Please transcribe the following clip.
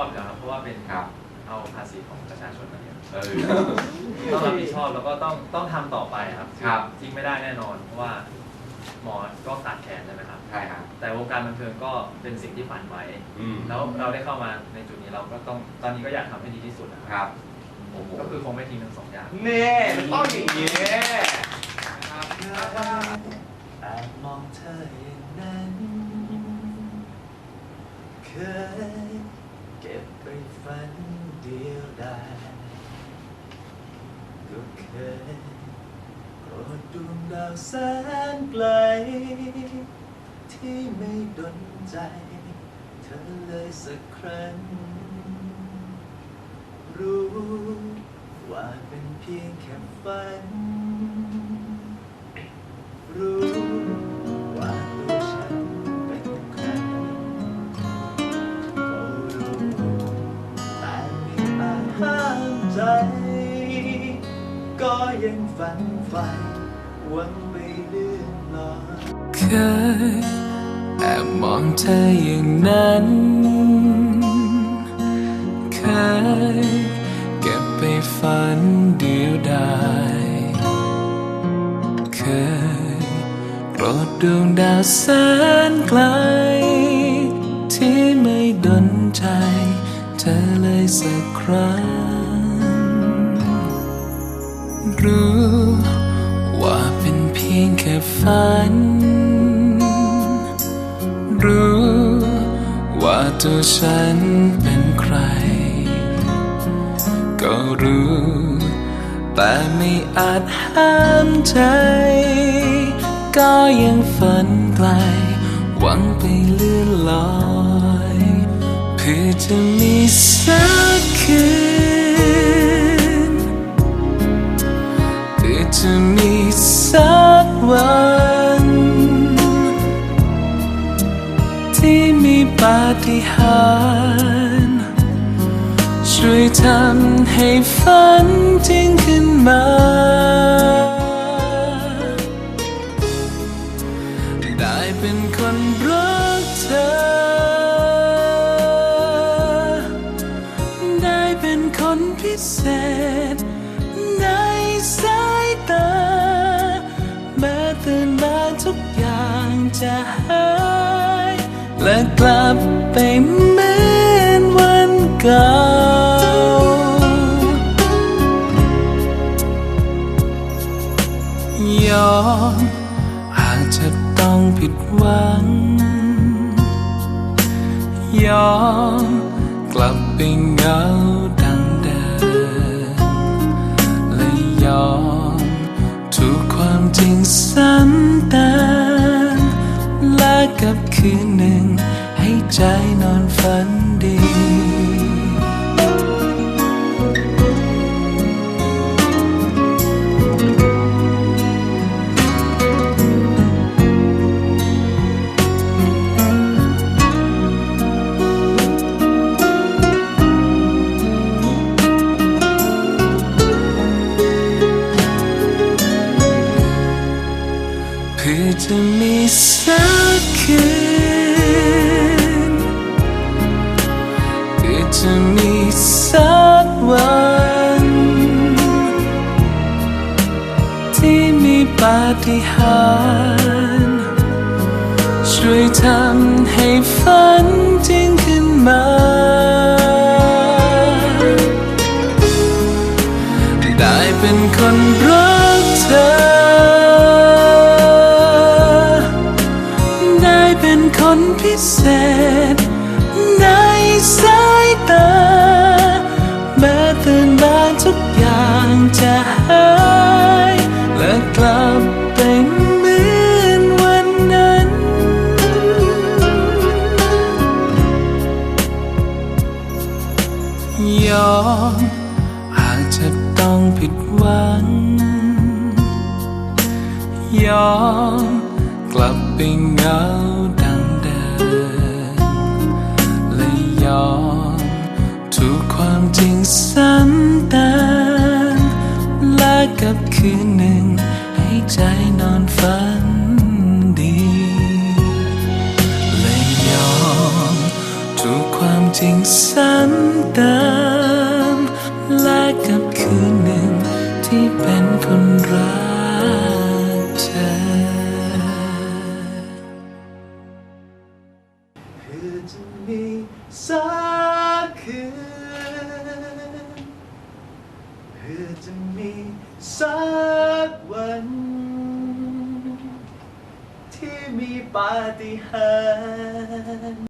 อบแล้วครับเพราะว่าเป็นครับ เอาภาษีของประชาชนมาเนี่ยเต้องรับผิดชอบแล้วก็ต้องต้องทำต่อไปครับครับ ทิ้งไม่ได้แน่นอนเพราะว่าหมอก็ตัดแขนใช่ไหมครับ ใช่ครับแต่วงการบันเทิงก็เป็นสิ่งที่ฝันไว้แล้วเราได้เข้ามาในจุดนี้เราก็ต้องตอนนี้ก็อยากทำให้ดีที่สุดนะครับก็คือคงไม่ทิ้งทั้งสองอย่าง เนี่ยต้องอย่างนี้ครับแอบมองเธออย่างนั้น ได้ก็เคยโปรดดวงดาวแสนไกล ที่ไม่ดนใจ เธอเลยสักครั้ง รู้ว่าเป็นเพียงแค่ฝัน ยังฝันใฝ่หวังไปเลื่อนลอยเคยแอบมองเธออย่างนั้น เคยเก็บไปฝันเดียวดายเคยโปรดดวงดาวแสนไกล ที่ไม่ดนใจ เธอเลยสักครั้ง รู้ ว่าเป็นเพียงแค่ฝัน รู้ ว่าตัวฉันเป็นใคร ก็รู้ แต่ไม่อาจห้ามใจ ก็ยังฝันไกล หวังไปเลื่อนลอย เพื่อจะมีสัก วัน ที่มีปาฏิหาริย์ช่วยทำให้ฝันจริงขึ้นมา จะหาย และกลับไปเหมือนวันเก่า ยอมอาจจะต้องผิดหวัง ยอมกลับไปเหงา คืนหนึ่ง ให้ใจนอนฝัน จะมีสักวัน ที่มีปาฏิหาริย์ช่วยทำให้ฝันจริงขึ้น ยอม กลับไปเหงาดังเดิมและยอมถูกความจริงซ้ำเติมและกับคืนหนึ่ง ให้ใจนอนฝันดีและยอมถูกความจริงซ้ำเติมและกกับคืนหนึ่งที่เป็นคนรัก จะมีสักวัน ที่มีปาฏิหาริย์